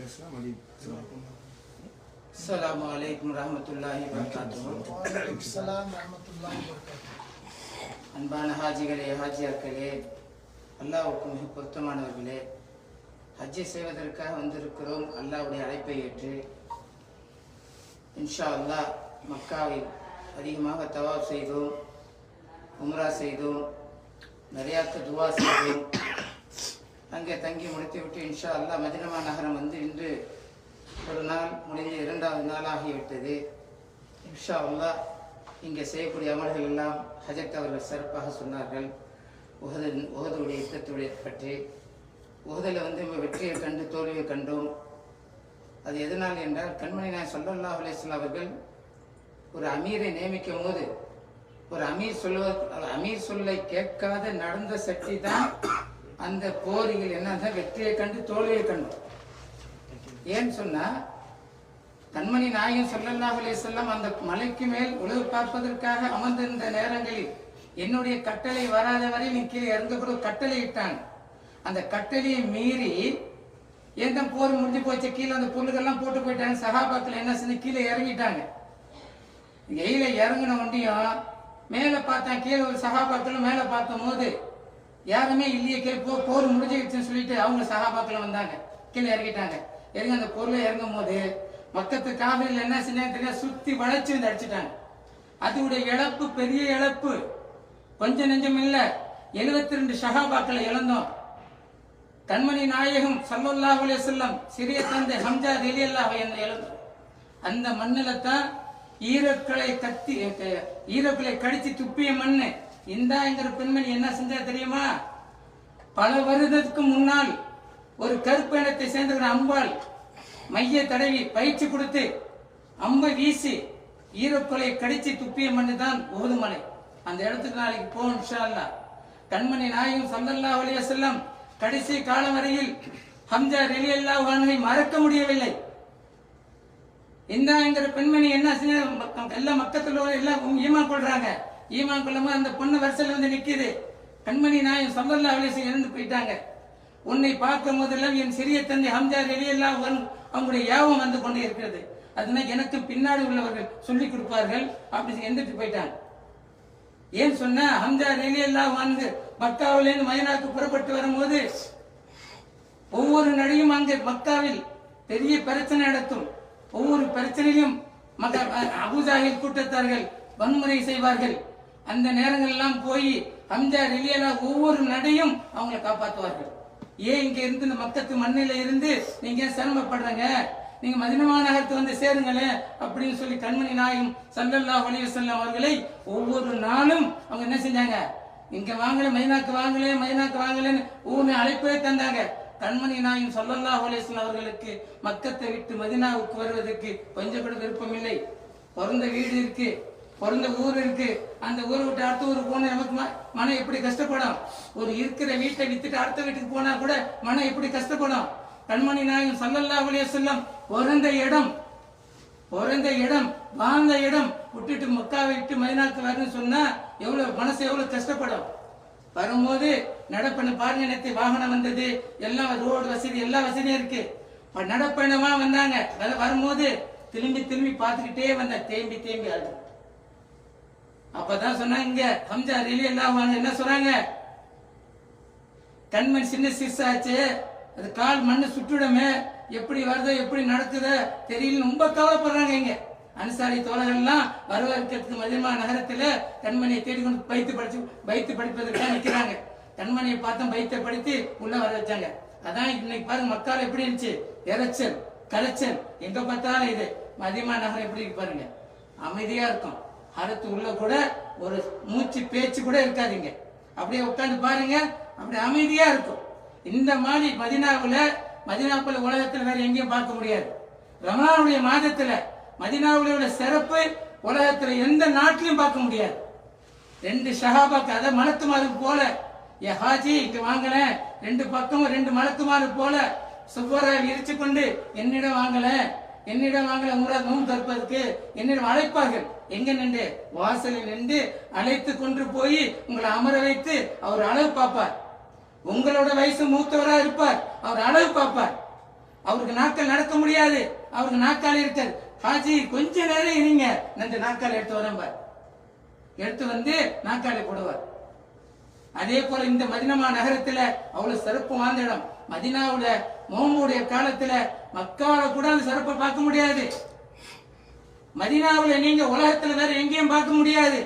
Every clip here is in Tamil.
பேசலாம் மதி அஸ்ஸலாமு அலைக்கும் ரஹமத்துல்லாஹி வபரகாத்துஹு வலைக்கும் ஸலாம் ரஹ்மத்துல்லாஹி வபரகாத்துஹு அன்பான ஹாஜிகளே ஹாஜியாக்களே அல்லாஹ்வுக்கு மிக பொருத்தமானவர்களே ஹஜ்ஜை செய்வதற்காக வந்திருக்கிறோம். அல்லாஹ்வுடைய அழைப்பை ஏற்று இன்ஷா அல்லாஹ் மக்காவில் அதிகமாக தவாப் செய்தோம் உம்ரா செய்தோம் நிறையாக்கு துவா செய்தோம். அங்கே தங்கி முடித்துவிட்டு இன்ஷா அல்லாஹ் மதினமா நகரம் வந்து இன்று ஒரு நாள் முடிந்து இரண்டாவது நாள் ஆகிவிட்டது இன்ஷா அல்லாஹ் இங்கே செய்யக்கூடிய அமல்கள் எல்லாம் ஹஜத் அவர்கள் சிறப்பாக சொன்னார்கள். உகது உகதுடைய யுத்தத்துடைய பற்றி. உகதில் வந்து வெற்றியை கண்டு தோல்வியை கண்டோம். அது எதனால் என்றால் கண்மணி நான் சொல்லல்லா அலைஹி அவர்கள் ஒரு அமீரை நியமிக்கும் போது ஒரு அமீர் சொல்லுவது அமீர் சொல்லை கேட்காத நடந்த சக்தி தான் அந்த போரிகள் என்ன வெற்றியை கண்டு தோல்வியை கண்டு ஏன்னு சொன்னா கண்மணி நாயகன் ஸல்லல்லாஹு அலைஹி அந்த மலைக்கு மேல் உழவு பார்ப்பதற்காக அமர்ந்திருந்த நேரங்களில் என்னுடைய கட்டளை வராத வரை நீ கீழே இறந்து கூட கட்டளை இட்டாங்க. அந்த கட்டளையை மீறி எந்த போர் முடிஞ்சு போச்சு கீழே அந்த பொருளுக்கெல்லாம் போட்டு போயிட்டாங்க. சகாபாக்கள் என்ன செஞ்சு கீழே இறங்கிட்டாங்க. எயில இறங்கின ஒண்டியும் மேலே பார்த்தேன் கீழே ஒரு சகாபாத்தில் மேலே பார்த்தும் போது யாருமே இல்லையே கே போ போர் முடிஞ்சிடுச்சுன்னு சொல்லிட்டு அவங்க சகாபாக்கில் வந்தாங்க. கீழே இறங்கிட்டாங்க. இறங்கி அந்த பொருளை இறங்கும் போது மக்கத்து காவிரியில் என்ன செஞ்சாங்க தெரியாது சுற்றி வளைச்சு வந்து அடிச்சிட்டாங்க. அதோடைய இழப்பு பெரிய இழப்பு. கொஞ்சம் நெஞ்சம் இல்லை. எழுபத்தி ரெண்டு சகாபாக்களை இழந்தோம். கண்மணி நாயகம் சல்லல்லாஹு அலைஹி சிறிய தந்தை ஹம்ஜா ரலியல்லாஹு என்ன இழந்தோம் அந்த மண்ணில் தான் ஈரக்களை கத்தி ஈரக்களை கடிச்சு துப்பிய மண்ணு. இந்தாங்கிற பெண்மணி என்ன செஞ்சா தெரியுமா? பல வருடத்துக்கு முன்னால் ஒரு கருப்பு இனத்தை அம்பாள் மைய தடவி பயிற்சி கொடுத்து அம்பை வீசி ஈரக்கொலை கடிச்சு துப்பிய மண்ணு தான் மலை அந்த இடத்துக்கு நாளைக்கு போகும் இன்ஷா கண்மணி நாயகம் சந்தல்லா அலைஹி செல்லம் கடைசி காலம் வரையில் ஹம்ஜா ரலியல்லாஹு அன்ஹை மறக்க முடியவில்லை. இந்தாங்கிற பெண்மணி என்ன செஞ்ச எல்லா மக்கத்துல எல்லாம் ஈமான் கொள்றாங்க. ஈமான் கொள்ளாம அந்த பொண்ணு வரிசையில் வந்து நிற்கிது கண்மணி நாயம் சல்லல்லா அலிசி இறந்து போயிட்டாங்க. உன்னை பார்க்கும் போதெல்லாம் என் சிறிய தந்தை ஹம்ஜா எல்லாம் அவங்களுடைய யாபம் வந்து கொண்டே இருக்கிறது. அதனால் எனக்கு பின்னாடி உள்ளவர்கள் சொல்லி கொடுப்பார்கள். அப்படி எந்திரிச்சு போயிட்டாங்க. ஏன் சொன்ன ஹம்ஜா எல்லாம் வந்து மக்காவிலேருந்து மயனாக்கு புறப்பட்டு வரும்போது ஒவ்வொரு நடியும் அங்கே மக்காவில் பெரிய பிரச்சனை நடத்தும். ஒவ்வொரு பிரச்சனையிலும் மக அபுஜாஹில் கூட்டத்தார்கள் வன்முறை செய்வார்கள். அந்த நேரங்கள்லாம் போய் ஹம்ஜா ரிலியலா ஒவ்வொரு நடையும் அவங்களை காப்பாற்றுவார்கள் ஏன் இங்க இருந்து இந்த மக்கத்து மண்ணில இருந்து நீங்க ஏன் சிரமப்படுறங்க? நீங்க மதினமா நகரத்து வந்து சேருங்களேன் அப்படின்னு சொல்லி கண்மணி நாயகம் சல்லல்லா வலிய செல்லம் அவர்களை ஒவ்வொரு நாளும் அவங்க என்ன செஞ்சாங்க? இங்க வாங்கல மைனாக்கு வாங்கல மைனாக்கு வாங்கலன்னு ஊமை அழைப்பே தந்தாங்க. கண்மணி நாயும் சொல்லல்லா அலைஹி அவர்களுக்கு மக்கத்தை விட்டு மதினாவுக்கு வருவதற்கு கொஞ்சம் கூட விருப்பம் இல்லை பிறந்த வீடு இருக்கு. பிறந்த ஊர் இருக்கு. அந்த ஊரை விட்டு அடுத்த ஊருக்கு போனா நமக்கு மனம் எப்படி கஷ்டப்படும்? ஒரு இருக்கிற வீட்டை வித்துட்டு அடுத்த வீட்டுக்கு போனா கூட மனம் எப்படி கஷ்டப்படும்? கண்மணி நாயகம் சல்லல்லா அலைஹி செல்லம் பிறந்த இடம் பிறந்த இடம் வாழ்ந்த இடம் விட்டுட்டு மக்காவை விட்டு மதினாக்கு வரணும்னு சொன்னா எவ்வளவு மனசு எவ்வளவு கஷ்டப்படும்? வரும்போது நடப்பயணம் பாருங்க நேத்து வாகனம் வந்தது. எல்லாம் ரோடு வசதி எல்லா வசதியும் இருக்கு. நடப்பயணமா வந்தாங்க. அது வரும்போது திரும்பி திரும்பி பார்த்துக்கிட்டே வந்த தேம்பி தேம்பி ஆடு அப்பதான் சொன்னாங்க ஹம்ஜா ரிலி எல்லாம் வாங்க என்ன சொல்றாங்க? கண்மண் சின்ன சிறுசாச்சு அது கால் மண்ணு சுட்டுடமே எப்படி வருதோ எப்படி நடக்குதோ தெரியல ரொம்ப கவலைப்படுறாங்க இங்க. அனுசாரி தோழர்கள்லாம் வரவேற்கிறதுக்கு மதியமா நகரத்துல கண்மணியை தேடி கொண்டு பைத்து படிச்சு பைத்து படிப்பதற்காக நிக்கிறாங்க. கண்மணியை பார்த்தோம் பைத்தை படித்து உள்ள வர வச்சாங்க. அதான் இன்னைக்கு பாருங்க மக்கள் எப்படி இருந்துச்சு? இறைச்சல் கலைச்சல் எங்க பார்த்தாலும் இது. மதியமா நகரம் எப்படி இருக்கு பாருங்க? அமைதியா இருக்கும். அடுத்து உள்ள கூட ஒரு மூச்சு பேச்சு கூட இருக்காதுங்க. அப்படியே உட்காந்து பாருங்க. அப்படி அமைதியா இருக்கும். இந்த மாதிரி மதினாவில் மதினாக்குள்ள உலகத்தில் வேற எங்கேயும் பார்க்க முடியாது. ரமலானுடைய மாதத்துல மதினாவுடைய உள்ள சிறப்பு உலகத்துல எந்த நாட்டிலையும் பார்க்க முடியாது. ரெண்டு ஷஹாபாக்கு அதை மலக்குமாறு போல ஏ ஹாஜி இங்க வாங்கலேன் ரெண்டு பக்கமும் ரெண்டு மலக்குமாறு போல சுப்பரை விரிச்சு கொண்டு என்னிடம் வாங்கல. என்னிடம் வாங்கல உங்களா நோம் தற்பதற்கு என்னிடம் அழைப்பார்கள். எங்க நின்று? வாசலில் நின்று அழைத்து கொண்டு போய் உங்களை அமர வைத்து அவர் அளவு பார்ப்பார். உங்களோட வயசு மூத்தவரா இருப்பார். அவர் அளவு பார்ப்பார். அவருக்கு நாட்கள் நடக்க முடியாது. அவருக்கு நாக்கால் இருக்காது ஹாஜி கொஞ்ச நேரம் இருங்க. இந்த நாக்கால் எடுத்து வரம்பார். எடுத்து வந்து நாக்காலை போடுவார். அதே போல இந்த மதினமா நகரத்துல அவ்வளவு சிறப்பு வாய்ந்த இடம். மதினாவுல மோமுடைய காலத்துல மக்காவில கூட அந்த சிறப்பை பார்க்க முடியாது. மதினாவில் நீங்க உலகத்துல வேற எங்கேயும் பார்க்க முடியாது.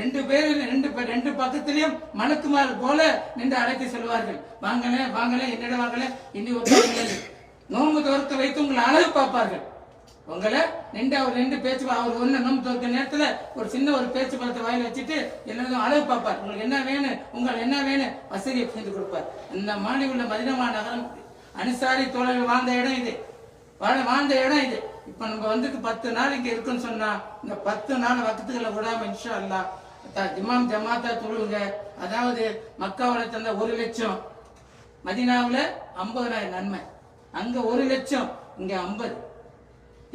ரெண்டு பேர் ரெண்டு பேர் ரெண்டு பக்கத்திலையும் மலக்குமார் போல நின்று அழைத்து செல்வார்கள். வாங்கல வாங்கல என்னிடம் வாங்கல இன்னி உட்காருங்கள் நோன்பு துறக்க வைத்து உங்களை அழகு பார்ப்பார்கள். உங்களை நின்று அவர் ரெண்டு பேச்சு அவர் ஒன்று நோன்பு துறக்க நேரத்தில் ஒரு சின்ன ஒரு பேச்சு பழத்தை வாயில் வச்சுட்டு எல்லாரும் அழகு பார்ப்பார். உங்களுக்கு என்ன வேணும் உங்களுக்கு என்ன வேணும் வசதியை செஞ்சு கொடுப்பார். இந்த மாநில உள்ள மதினமா நகரம் அனுசாரி தோழர்கள் வாழ்ந்த இடம் இது. வாழ வாழ்ந்த இடம் இது. இப்ப நம்ம வந்துட்டு பத்து நாள் இருக்குன்னு சொன்னா இந்த பத்து நாள் வக்கத்துக்களை விடாம இன்ஷா அல்லா இமாம் ஜமாத்தா தொழுங்க அதாவது மக்காவில தந்த ஒரு லட்சம் மதினாவில் ஐம்பதாயிரம் நன்மை. அங்க ஒரு லட்சம் இங்க ஐம்பது.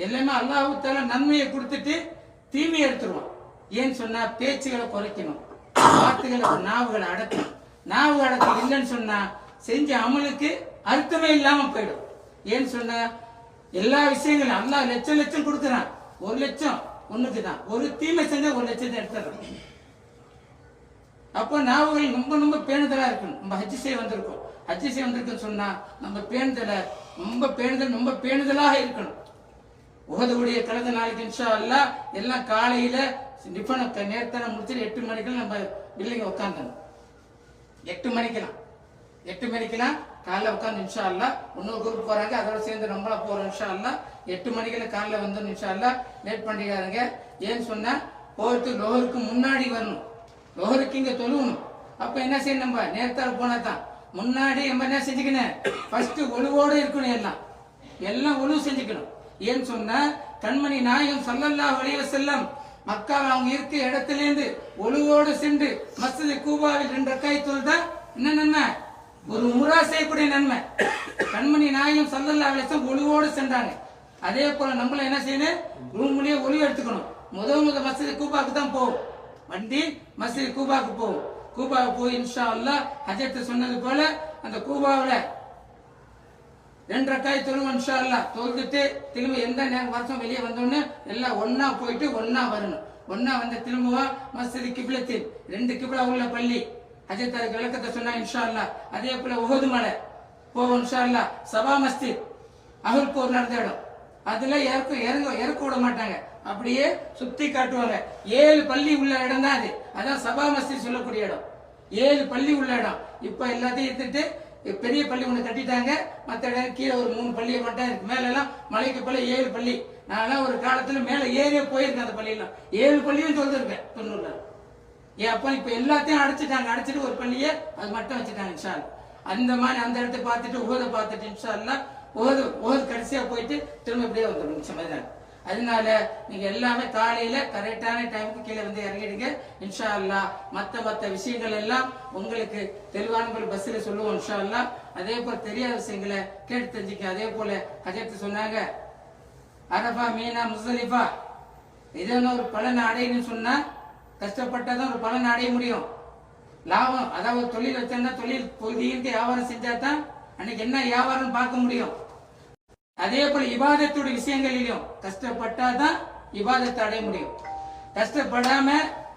எல்லாமே அல்லாஹால நன்மையை கொடுத்துட்டு தீமையை எடுத்துருவான். ஏன்னு சொன்னா பேச்சுகளை குறைக்கணும். வார்த்தைகளை நாவுகளை அடக்கணும். நாவு அடக்கம் இல்லைன்னு சொன்னா செஞ்ச அமலுக்கு அர்த்தமே இல்லாம போயிடும். ஏன்னு சொன்னா எல்லா விஷயங்களும் அல்லா லட்சம் லட்சம் கொடுக்குறான். ஒரு லட்சம் ஒண்ணுக்கு தான் ஒரு தீமை செஞ்சா ஒரு லட்சத்தை எடுத்துடுறான். அப்போ நாவுகள் ரொம்ப ரொம்ப பேணுதலா இருக்கணும். நம்ம ஹஜ்ஜி செய்ய வந்திருக்கோம். ஹஜ்ஜி செய்ய வந்திருக்குன்னு சொன்னா நம்ம பேணுதல ரொம்ப பேணுதல் ரொம்ப பேணுதலாக இருக்கணும். உகதுடைய கலந்த நாளைக்கு இன்ஷா அல்லா எல்லாம் காலையில டிஃபனை நேரத்தை முடிச்சுட்டு எட்டு மணிக்கெல்லாம் நம்ம பில்லிங்க உட்காந்துடணும் எட்டு மணிக்கெல்லாம். எட்டு மணிக்கெல்லாம் காலைல உட்காந்து நிமிஷம் இல்லை இன்னொரு குரூப் போகிறாங்க அதோட சேர்ந்து நம்மள போகிற நிமிஷம் இல்லை எட்டு மணிக்கெல்லாம் காலைல வந்து நிமிஷம் இல்லை லேட் பண்ணிக்காதீங்க ஏன்னு சொன்னால் போகிறதுக்கு லோகருக்கு முன்னாடி வரணும். லோகருக்கு இங்கே தொழுவணும். அப்போ என்ன செய்யணும் நம்ம? நேரத்தால் போனால் தான் முன்னாடி நம்ம என்ன செஞ்சுக்கணும்? ஃபஸ்ட்டு ஒழுவோடு இருக்கணும் எல்லாம். எல்லாம் ஒழுவு செஞ்சுக்கணும். ஏன்னு சொன்னால் கண்மணி நாயகம் ஸல்லல்லாஹு அலைஹி செல்லம் மக்காவில் அவங்க இருக்க இடத்துல இருந்து ஒழுவோடு சென்று மசதி கூபாவில் ரெண்டு ரக்காய் தொழுதா? என்ன நன்மை ஒரு உமரா செய்யக்கூடிய நன்மை. கண்மணி நாயும் ஸல்லல்லாஹு அலைஹி ஒழுவோடு சென்றாங்க. அதே போல நம்மள என்ன செய்யணும்? ரூம்லயே ஒளிவு எடுத்துக்கணும். முதல் முதல் மசிதி கூபாக்கு தான் போகும் வண்டி மசிதி கூபாக்கு போகும் கூபாவுக்கு போய் இன்ஷா அல்லா ஹஜத்து சொன்னது போல அந்த கூபாவில் ரெண்டு ரக்காய் தொழுவோம் இன்ஷா அல்லா தொழுதுட்டு திரும்ப எந்த நேரம் வருஷம் வெளியே வந்தோடனே எல்லாம் ஒன்னா போயிட்டு ஒன்னா வரணும். ஒன்னா வந்து திரும்பவா மசிதி கிப்லத்தின். ரெண்டு கிப்லா உள்ள பள்ளி. அஜித் அதுக்கு விளக்கத்தை சொன்னா இன்ஷா அல்லா அதே போல உகது மலை போவோம் இன்ஷா அல்லா சபா மஸ்தித் அகுல் போர் நடந்த இடம். அதுல இறக்க இறங்க இறக்க விட மாட்டாங்க. அப்படியே சுத்தி காட்டுவாங்க. ஏழு பள்ளி உள்ள இடம் தான் அது. அதான் சபா மஸ்ஜித் சொல்லக்கூடிய இடம். ஏழு பள்ளி உள்ள இடம். இப்ப எல்லாத்தையும் எடுத்துட்டு பெரிய பள்ளி ஒண்ணு கட்டிட்டாங்க. மத்த இடம் கீழே ஒரு மூணு பள்ளியை மட்டும் இருக்கு. மேல எல்லாம் மலைக்கு போல ஏழு பள்ளி. நான்லாம் ஒரு காலத்துல மேல ஏறியே போயிருக்கேன் அந்த பள்ளியெல்லாம். ஏழு பள்ளியும் சொல்லிருக்கேன் தொண்ணூறுல. ஏன் அப்பா இப்போ எல்லாத்தையும் அடைச்சிட்டாங்க அடைச்சிட்டு ஒரு பள்ளியை அது மட்டும் வச்சுட்டாங்க இன்ஷா அந்த மாதிரி அந்த இடத்த பார்த்துட்டு ஓத பார்த்துட்டு இன்ஷா அல்லாஹ் ஓது கடைசியாக போயிட்டு திரும்ப இப்படியே வந்துடும் நிமிஷம் மாதிரி அதனால நீங்கள் எல்லாமே காலையில் கரெக்டான டைமுக்கு கீழே வந்து இறங்கிடுங்க இன்ஷா அல்லா மற்ற மற்ற விஷயங்கள் எல்லாம் உங்களுக்கு தெளிவான பஸ்ஸில் சொல்லுவோம் இன்ஷா அல்லாஹ் அதே போல் தெரியாத விஷயங்களை கேட்டு தெரிஞ்சுக்க அதே போல் ஹஜரத் சொன்னாங்க அரபா மீனா முசலிஃபா இதே ஒரு பலன் அடையணும்னு கஷ்டப்பட்டால் தான் ஒரு பலன் அடைய முடியும். லாபம் அதாவது தொழில் வச்சிருந்தா தொழில் பொழுதிக்கு வியாபாரம் செஞ்சா தான் அன்னைக்கு என்ன வியாபாரம் பார்க்க முடியும். அதே போல இபாதத்தோட விஷயங்களிலும் கஷ்டப்பட்டாதான் இபாதத்தை அடைய முடியும். கஷ்டப்படாம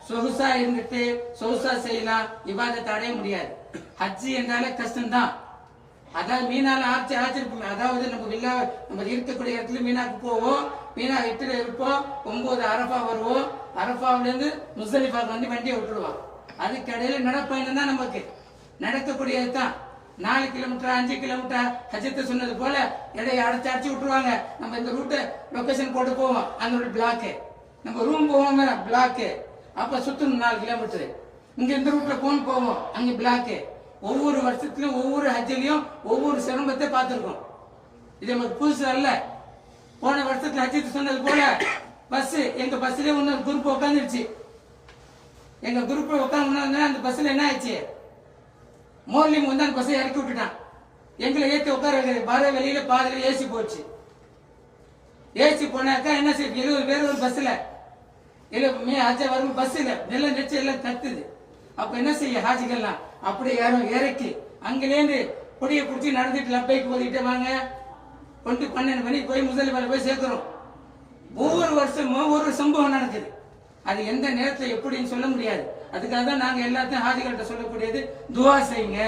சொகுசா இருந்துட்டு சொகுசா செய்யலாம் இபாதத்தை அடைய முடியாது. ஹஜ்ஜி என்றாலே கஷ்டம்தான். அதாவது மீனால ஆச்சு ஆச்சிருப்போம் அதாவது நம்ம வில்லா நம்ம இருக்கக்கூடிய இடத்துல மீனாக்கு போவோம் மீனா எட்டுல இருப்போம் ஒன்பது அரபா வருவோம் அரபாவிலேருந்து இருந்து வந்து வண்டியை விட்டுருவோம் அதுக்கு இடையில நடப்பயணம் தான் நமக்கு. நடக்கக்கூடியது தான் நாலு கிலோமீட்டர் அஞ்சு கிலோமீட்டர் ஹஜத்து சொன்னது போல இடையை அடைச்சு அடைச்சு விட்டுருவாங்க. நம்ம இந்த ரூட்டை லொக்கேஷன் போட்டு போவோம். அந்த ஒரு பிளாக்கு நம்ம ரூம் போவோங்க பிளாக்கு அப்போ சுற்றணும் நாலு கிலோமீட்டர் இங்கே இந்த ரூட்டில் போன் போவோம். அங்கே பிளாக்கு ஒவ்வொரு வருஷத்துலையும் ஒவ்வொரு ஹஜ்ஜிலையும் ஒவ்வொரு சிரமத்தை பார்த்துருக்கோம். இது நமக்கு புதுசு அல்ல. போன வருஷத்துல அஜித் சொன்னது போல பஸ் எங்க பஸ்லயே ஒன்னு குரூப் உட்காந்துருச்சு எங்க குரூப் உட்காந்து அந்த பஸ்ல என்ன ஆயிடுச்சு? மோர்லிங் வந்து அந்த பஸ்ஸை இறக்கி விட்டுட்டான். எங்களை ஏத்தி உட்கார வைக்கிறது வர வெளியில பாதையில ஏசி போச்சு. ஏசி போனாக்கா என்ன செய்ய எழுபது பேர் ஒரு பஸ்ல இல்ல மே வரும் பஸ் இல்ல நெல்ல நெச்சு எல்லாம் கத்துது அப்ப என்ன செய்ய ஹாஜிகள்லாம்? அப்படியே யாரும் இறக்கி அங்கிலேருந்து பொடியை பிடிச்சி நடந்துட்டு லப்பைக்கு ஓதிட்டு வாங்க. கொண்டு பன்னெண்டு மணிக்கு போய் முதலில் போய் சேர்க்கிறோம். ஒவ்வொரு வருஷமும் ஒரு சம்பவம் நடக்குது. அது எந்த நேரத்தில் எப்படின்னு சொல்ல முடியாது. அதுக்காக தான் நாங்கள் எல்லாத்தையும் ஹாஜிகள்கிட்ட சொல்லக்கூடியது துவா செய்யுங்க.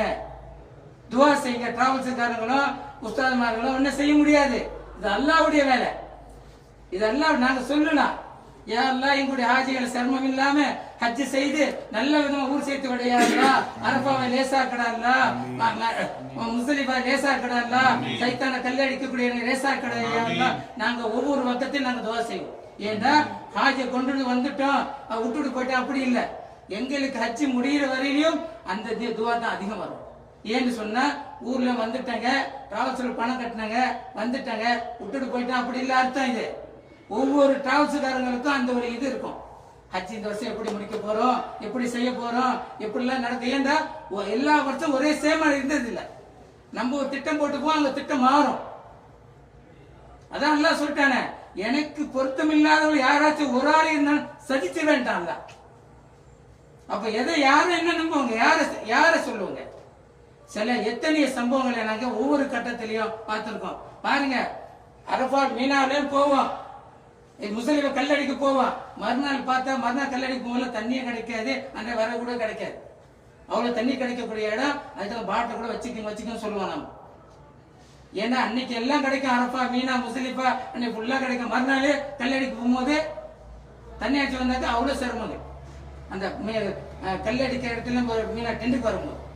துவா செய்யுங்க. டிராவல்ஸ்காரங்களும் உஸ்தாதுமார்களும் ஒன்றும் செய்ய முடியாது. இது அல்லாவுடைய வேலை. இது அல்லா நாங்கள் சொல்லலாம் யா அல்லாஹ் எங்களுடைய ஹாஜிகளை சிரமம் இல்லாம ஹஜ் செய்து நல்ல விதமா ஊர் சேர்த்து விடையாடா அரபாவை லேசாக்கடா முஸ்லிபா லேசாக்கடா சைத்தான கல்லடிக்கக்கூடிய லேசாக்கடா நாங்க ஒவ்வொரு பக்கத்தையும் நாங்க துவா செய்வோம். ஏன்னா ஹாஜை கொண்டு வந்து வந்துட்டோம் விட்டுட்டு போயிட்டோம் அப்படி இல்லை. எங்களுக்கு ஹஜ் முடியிற வரையிலும் அந்த துவா தான் அதிகம் வரும். ஏன்னு சொன்னா ஊர்ல வந்துட்டாங்க டிராவல்ஸ்ல பணம் கட்டினாங்க வந்துட்டாங்க விட்டுட்டு போயிட்டோம் அப்படி இல்ல அர்த்தம் இது. ஒவ்வொரு டிராவல்ஸ்காரங்களுக்கும் அந்த ஒரு இது இருக்கும். ஹஜ் இந்த வருஷம் எப்படி முடிக்க போறோம்? எப்படி செய்ய போறோம்? எப்படிலாம் நடக்கு ஏன்டா எல்லா வருஷம் ஒரே சேமா இருந்தது இல்ல நம்ம ஒரு திட்டம் போட்டுப்போம் அந்த திட்டம் மாறும். அதான் எல்லாம் சொல்லிட்டானே எனக்கு பொருத்தமில்லாதவங்க யாராச்சும் ஒரு ஆள் இருந்தாலும் சதிச்சு வேண்டாம்ல அப்ப எதை யாரும் என்ன நம்புவாங்க? யார யார சொல்லுவாங்க? சில எத்தனைய சம்பவங்களை நாங்க ஒவ்வொரு கட்டத்திலையும் பார்த்திருக்கோம். பாருங்க அரபாட் மீனாவிலையும் போவோம். முஸ்லீமை கல்லடிக்கு போவோம் மறுநாள் பார்த்தா மறுநாள் கல்லடிக்கு போகல தண்ணியே கிடைக்காது அந்த வர கூட கிடைக்காது. அவ்வளோ தண்ணி கிடைக்கக்கூடிய இடம் அதுக்கு பாட்டை கூட வச்சுக்கோங்க வச்சுக்கோங்க சொல்லுவோம் நம்ம. ஏன்னா அன்னைக்கு எல்லாம் கிடைக்கும் அரப்பா மீனா முசலிப்பா அன்னைக்கு ஃபுல்லாக கிடைக்கும். மறுநாள் கல்லடிக்கு போகும்போது தண்ணி அடிச்சு வந்தாக்க அவ்வளோ சிரமம் அந்த மீ- கல்லடிக்கிற இடத்துல ஒரு மீனா டெண்டுக்கு வரும்போது.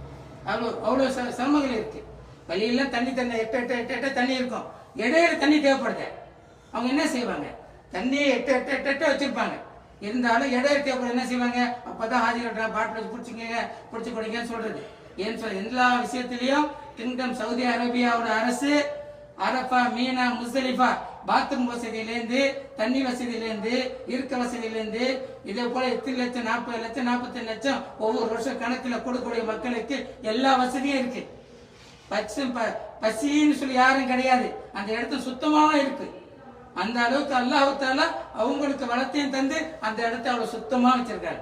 அவ்வளோ அவ்வளோ சிரமங்கள் இருக்கு. வழியெல்லாம் தண்ணி தண்ணி எட்ட எட்ட எட்ட எட்ட தண்ணி இருக்கும். இடையில தண்ணி தேவைப்படுது. அவங்க என்ன செய்வாங்க? தண்ணியை எட்டு எட்டு எட்டு எட்டு வச்சிருப்பாங்க. இருந்தாலும் இடையில தேவைப்படும் என்ன செய்வாங்க? அப்பதான் ஆதி கட்டுற பாட்டில் வச்சு பிடிச்சிக்கங்க பிடிச்சி கொடுங்கன்னு சொல்றது. ஏன்னு சொல்ல எல்லா விஷயத்திலையும் கிங்டம் சவுதி அரேபியாவோட அரசு அரபா மீனா முசலிஃபா பாத்ரூம் வசதியிலேருந்து தண்ணி வசதியிலேருந்து இருக்க வசதியிலேருந்து இதே போல எத்தனை லட்சம் நாற்பது லட்சம் நாற்பத்தஞ்சு லட்சம் ஒவ்வொரு வருஷம் கணக்கில் கொடுக்கக்கூடிய மக்களுக்கு எல்லா வசதியும் இருக்கு. பச்சு ப- பசின்னு சொல்லி யாரும் கிடையாது. அந்த இடத்துல சுத்தமாக இருக்கு. அந்த அளவுக்கு அல்லாஹால அவங்களுக்கு வளத்தையும் தந்து அந்த இடத்த அவ்வளவு சுத்தமா வச்சிருக்காரு.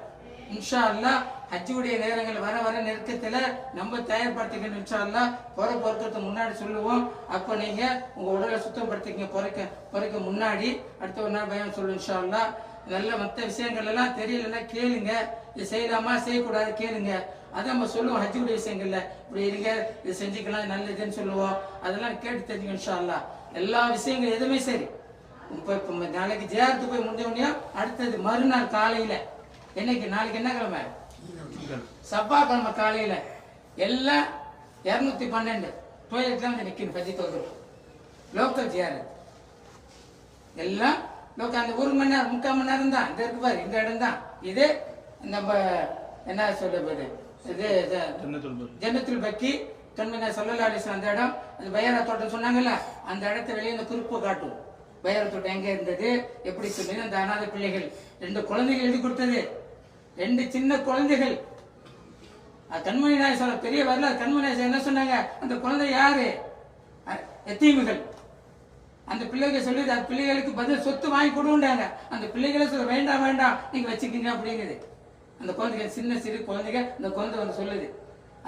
இன்ஷா அல்லாஹ் ஹஜ்ஜுடைய நேரங்கள் வர வர நெருக்கத்துல நம்ம தயார்படுத்திக்கணும் இன்ஷா அல்லா புற பொறுக்கிறதுக்கு முன்னாடி சொல்லுவோம். அப்ப நீங்க உங்க உடலை சுத்தப்படுத்திக்க பொறைக்க பொறைக்க முன்னாடி. அடுத்த ஒரு நாள் பயம் சொல்லு இன்ஷா அல்லா நல்ல மற்ற விஷயங்கள் எல்லாம் தெரியலன்னா கேளுங்க. இது செய்யலாமா? செய்யக்கூடாது கேளுங்க. அதை நம்ம சொல்லுவோம் ஹஜ்ஜுடைய விஷயங்கள்ல. இப்படி இருங்க இது செஞ்சுக்கலாம் நல்லதுன்னு சொல்லுவோம். அதெல்லாம் கேட்டு தெரிஞ்சுக்கணும் இன்ஷா அல்லா எல்லா விஷயங்களும் எதுவுமே சரி. இப்ப இப்ப நாளைக்கு ஜேர்த்து போய் முடிஞ்ச அடுத்தது மறுநாள் காலையில. என்னைக்கு? நாளைக்கு என்ன கிழமை? செவ்வாய்க்கிழமை காலையில. எல்லாம் இருநூத்தி பன்னெண்டு. டொய்லெட்ல வந்து நிக்கணும் பத்தி தோதும் லோக்கல் ஜியாரத் எல்லாம் லோக்கல் அந்த ஒரு மணி நேரம் முக்கால் மணி நேரம் தான். இந்த இருக்கு பாரு இந்த இடம் தான். இது நம்ம என்ன சொல்றது இது இது ஜன்னத்துல் பக்கி. கண்மனா சொல்லலா அலிஸ்லாம் அந்த இடம். அந்த பையாரா தோட்டம் சொன்னாங்கல்ல அந்த இடத்த வெளியே இந்த குறிப்பு காட்டும். வைரத்தோட எங்கே எங்க இருந்தது? எப்படி சொன்னது அந்த அனாதை பிள்ளைகள். ரெண்டு குழந்தைகள் எழுதி கொடுத்தது. ரெண்டு சின்ன குழந்தைகள். கண்மணி நாய் பெரிய வரல கண்மணி நாயசன் என்ன சொன்னாங்க? அந்த குழந்தை யாரு? எத்தீமுகள். அந்த பிள்ளைகள் சொல்லி அந்த பிள்ளைகளுக்கு பதில் சொத்து வாங்கி கொடுண்டாங்க அந்த பிள்ளைகளை சொல்ல வேண்டாம் வேண்டாம் நீங்க வச்சுக்கீங்க அப்படிங்குது. அந்த குழந்தைகள் சின்ன சிறு குழந்தைங்க அந்த குழந்தை வந்து சொல்லுது.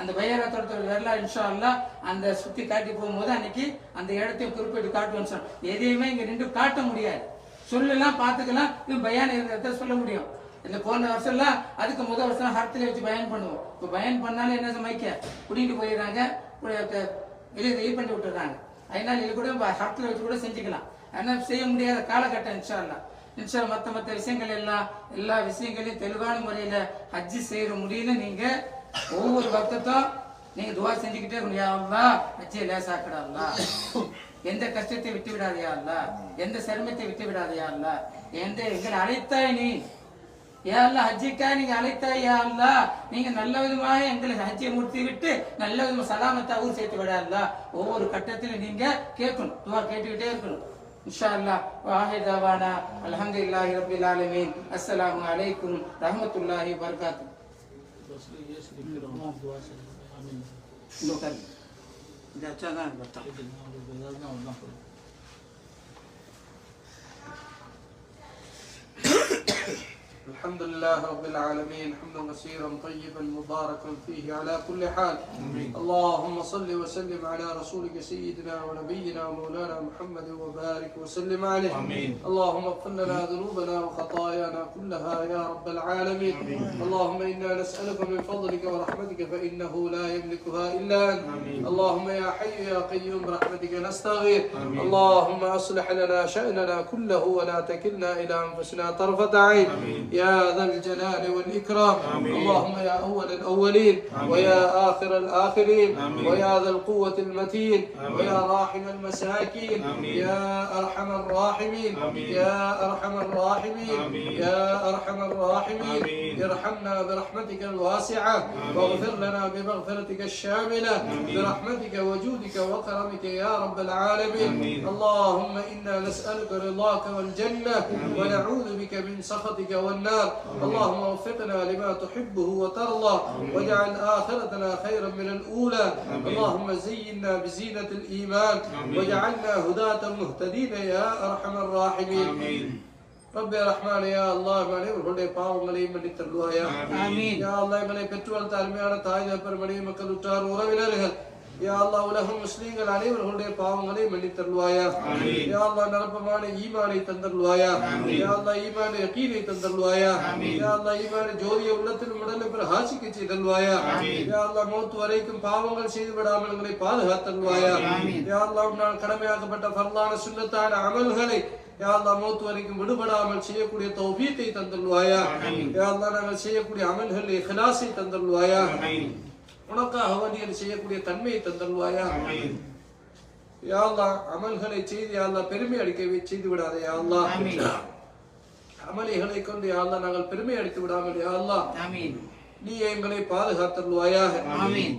அந்த பையரத்தோட வரலாறு இன்ஷா எல்லாம் அந்த சுத்தி காட்டி போகும்போது அன்னைக்கு அந்த இடத்தையும் குறிப்பிட்டு காட்டுவோம்னு சொன்னோம் எதையுமே இங்க நின்று காட்ட முடியாது. சொல்லலாம் பார்த்துக்கலாம் இது பயான் இருக்கிறத சொல்ல முடியும். இந்த போன வருஷம்லாம் அதுக்கு முதல் வருஷம் ஹரத்துல வச்சு பயன் பண்ணுவோம். இப்போ பயன் பண்ணாலும் என்ன சமைக்க? குடிட்டு போயிடுறாங்க வெளியே இது பண்ணி விட்டுறாங்க அதனால இது கூட ஹரத்துல வச்சு கூட செஞ்சுக்கலாம். ஆனால் செய்ய முடியாத காலகட்டம் இன்ஷா அல்லாஹ் இன்ஷா மற்ற மற்ற விஷயங்கள் எல்லாம் எல்லா விஷயங்களையும் தெளிவான முறையில ஹஜ்ஜி செய்யற முடியல நீங்க. ஒவ்வொரு பக்தத்தும் நீங்க துவா செஞ்சுக்கிட்டே இருக்கணும். யா அல்லாஹ் ஹஜ்ஜியை லேசாக்கடா எந்த கஷ்டத்தை விட்டு விடாதையா அல்ல எந்த சிரமத்தை விட்டு விடாதையா அல்ல எந்த எங்களை அழைத்தாய் நீ. யா ஹஜ்ஜிக்காய் நீங்க அழைத்தாய் யா அல்லா நீங்க நல்ல விதமாக எங்களுக்கு ஹஜ்ஜியை முடித்து விட்டு நல்ல விதமா சலாமத்தை ஊர் சேர்த்து விட ஒவ்வொரு கட்டத்திலும் நீங்க கேட்கணும். துவா கேட்டுக்கிட்டே இருக்கணும். இன்ஷா அல்லாஹ் வாஹிதாவானா அல்ஹம்துலில்லாஹி ரப்பில் ஆலமீன். அஸ்ஸலாமு அலைக்கும் ரஹ்மத்துல்லாஹி இந்த உட்காரு. இந்த அச்சா தான் பத்தம் الحمد لله رب العالمين حمدا كثيرا طيبا مباركا فيه على كل حال. اللهم صل وسلم على رسولك سيدنا ونبينا ومولانا محمد وبارك وسلم عليه. اللهم اغفر لنا ذنوبنا وخطايانا كلها يا رب العالمين. اللهم إنا نسألك من فضلك ورحمتك فإنه لا يملكها إلا أنت. اللهم يا حي يا قيوم برحمتك نستغيث. اللهم أصلح لنا شأننا كله ولا تكلنا إلى أنفسنا طرفة عين. يا ذا الجلال والإكرام. اللهم يا أول الأولين ويا آخر الآخرين ويا ذا القوة المتين ويا راحم المساكين. يا أرحم الراحمين. يا أرحم الراحمين. يا أرحم الراحمين. ارحمنا برحمتك الواسعة. واغفر لنا بمغفرتك الشاملة. برحمتك وجودك وكرمك يا رب العالمين. اللهم إنا نسألك رضاك والجنة. ونعوذ بك من سخطك والنار. اللهم وفقنا لما تحبه وترضى واجعل اخرتنا خيرا من الاولى اللهم زينا بزينه الايمان واجعلنا هداة مهتدين يا ارحم الراحمين رب يا رحمن يا الله மனைவர்களுடைய பாவங்களையும் மன்னித்தருள்வாயா ஆமீன். யா அல்லாஹ் எங்களை பெற்று வளர்த்த அருமையான தாய் தப்பர் மனைவி மக்கள் உற்றார் உறவினர்கள் யா அல்லாஹ் உலகம் முஸ்லீம்கள் அனைவர்களுடைய பாவங்களை மன்னித்தருள்வாயா? யா அல்லாஹ் நிரப்பமான ஈமானை தந்தருள்வாயா? யா அல்லாஹ் ஈமான யகீனை தந்தருள்வாயா? யா அல்லாஹ் ஈமான ஜோதிய உள்ளத்தில் உடலை பிரகாசிக்க செய்தருள்வாயா? யா அல்லாஹ் மௌத் வரைக்கும் பாவங்கள் செய்து விடாமல் எங்களை பாதுகாத்தருள்வாயா யா அல்லாஹ் உன்னால் கடமையாக்கப்பட்ட ஃபர்லான சுன்னத்தான அமல்களை யா அல்லாஹ் மௌத் வரைக்கும் விடுபடாமல் செய்யக்கூடிய தௌஃபீத்தை தந்தருள்வாயா? யா அல்லாஹ் நாங்கள் செய்யக்கூடிய அமல்களில் இഖ்லாஸை தந்தருள்வாயா? உனக்காக வேண்டிய செய்யக்கூடிய தன்மையை தந்தருள்வாயா? யா அல்லாஹ் அமல்களை செய்து யா அல்லாஹ் பெருமை அடிக்க செய்து விடாதே யா அல்லாஹ். ஆமீன். அமலிகளை கொண்டு யா அல்லாஹ் நாங்கள் பெருமை அடித்து விடாமல் யா அல்லாஹ். ஆமீன். நீ எங்களை பாதுகாத்தருள்வாயாக. ஆமீன்.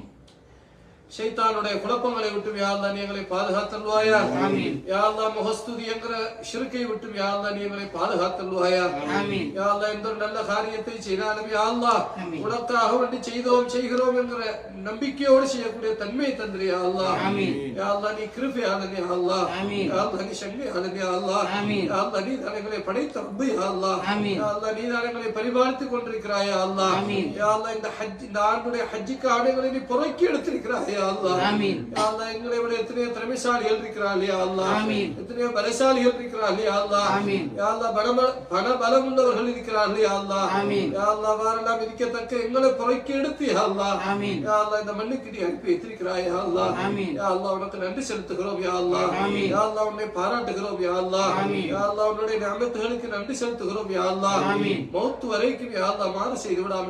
ஷைத்தானுடைய குழப்பங்களை விட்டும் யா அல்லாஹ் நீ எங்களை பாதுகாத்தருள்வாயா ஆமீன். யா அல்லாஹ் முகஸ்துதி என்கிற ஷிர்கை விட்டும் யா அல்லாஹ் நீ எங்களை பாதுகாத்தருள்வாயா ஆமீன் யா அல்லாஹ் எந்த ஒரு நல்ல காரியத்தை செய்தாலும் யா அல்லாஹ் ஆமீன். உனக்காக வேண்டி செய்தோம் செய்கிறோம் என்கிற நம்பிக்கையோடு செய்யக்கூடிய தன்மையை தந்திரி யா அல்லாஹ் ஆமீன். யா அல்லாஹ் நீ கிருபையாளன் யா அல்லாஹ் ஆமீன். யா அல்லாஹ் நீ சங்கையாளன் யா அல்லாஹ் ஆமீன். யா அல்லாஹ் நீ தான் எங்களை படைத்த ரப்பு யா அல்லாஹ் ஆமீன். யா அல்லாஹ் நீ தான் எங்களை பரிபாலித்துக் கொண்டிருக்கிறாய் யா அல்லாஹ் ஆமீன். யா அல்லாஹ் இந்த ஹஜ் இந்த ஆண்டுடைய ஹஜ்ஜுக்கு ஆடைகளை நீ புறக்கி எடுத்திருக்கிறாய் அல்லாஹ். எங்களை விட எத்தனையோ திறமைசாலிகள் அல்லாஹ். ஆமீன். எத்தனையோ பலசாலிகள். யா அல்லாஹ் பணபல- பண பலம் உள்ளவர்கள் அல்லாஹ். ஆமீன். யா அல்லாஹ் வாரெல்லாம் இருக்கத்தக்க எங்களை புறக்கி எடுத்து இந்த அனுப்பி வைத்திருக்கிறாய் உனக்கு நன்றி செலுத்துகிறோம் யா உன்னை பாராட்டுகிறோம் யா உன்னுடைய நியமத்துகளுக்கு நன்றி செலுத்துகிறோம் யா. மௌத்து வரைக்கும் யா மாறு செய்து விடாமல்.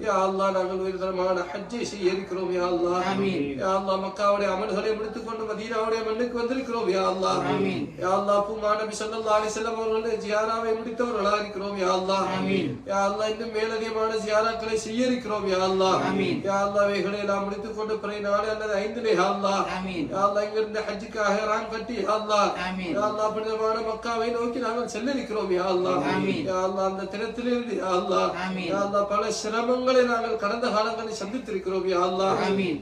யா நாங்கள் உயர்தரமான ஹஜ்ஜை செய்ய இருக்கிறோம் யா அல்லாஹ் ஆமீன். யா அல்லாஹ் மக்காவுடைய அமல்களை முடித்துக் கொண்டு மதீனாவுடைய மண்ணுக்கு வந்திருக்கிறோம் யா அல்லாஹ் ஆமீன். யா அல்லாஹ் பூமா நபி ஸல்லல்லாஹு அலைஹி வஸல்லம் அவர்களுடைய ஜியாராவை முடித்தவர்களாக இருக்கிறோம் யா அல்லாஹ் ஆமீன். யா அல்லாஹ் இன்னும் மேலதிகமான ஜியாராக்களை செய்ய இருக்கிறோம் யா அல்லாஹ் ஆமீன். யா அல்லாஹ் இவைகளை எல்லாம் முடித்துக் கொண்டு பிறை நாளை அல்லது ஐந்திலே யா அல்லாஹ் ஆமீன். யா அல்லாஹ் இங்கிருந்து ஹஜ்ஜுக்காக ராம் கட்டி யா அல்லாஹ் ஆமீன். யா அல்லாஹ் புனிதமான மக்காவை நோக்கி நாங்கள் செல்ல இருக்கிறோம் யா அல்லாஹ் ஆமீன். யா அல்லாஹ் அந்த தினத்திலிருந்து யா அல்லாஹ் ஆமீன். யா அல்லாஹ் பல சிரமங்களை நாங்கள் கடந்த காலங்களில் சந்தித்திருக்கிறோம் யா அல்லாஹ்.